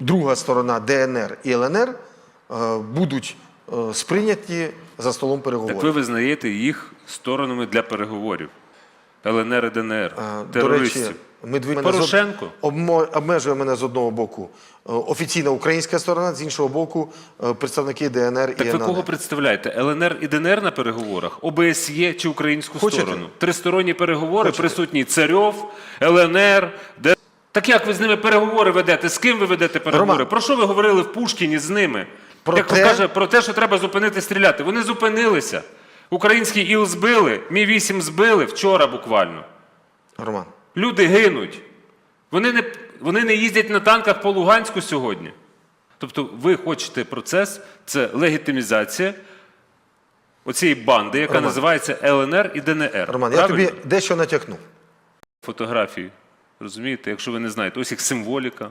друга сторона ДНР і ЛНР е, будуть е, сприйняті за столом переговорів. Так ви визнаєте їх сторонами для переговорів. ЛНР і ДНР, Е, До терористів. речі, Медведь мене з Порошенко. обмежує мене з одного боку офіційна українська сторона, з іншого боку представники ДНР Так і ви кого представляєте? ЛНР і ДНР на переговорах? ОБСЄ чи українську Хочете? сторону? Тристоронні переговори Хочете? присутні Царьов, ЛНР, Д... Так як ви з ними переговори ведете? З ким ви ведете переговори? Роман. Про що ви говорили в Пушкіні з ними? Про як те- каже, про те, що треба зупинити стріляти. Вони зупинилися. Український ІЛ збили, Мі-8 збили вчора буквально. Роман, Люди гинуть. Вони не, вони не їздять на танках по Луганську сьогодні. Тобто ви хочете процес, це легітимізація оцієї банди, яка Роман. називається ЛНР і ДНР. Роман, я тобі дещо натякну. Фотографії. Розумієте, якщо ви не знаєте, ось їх символіка.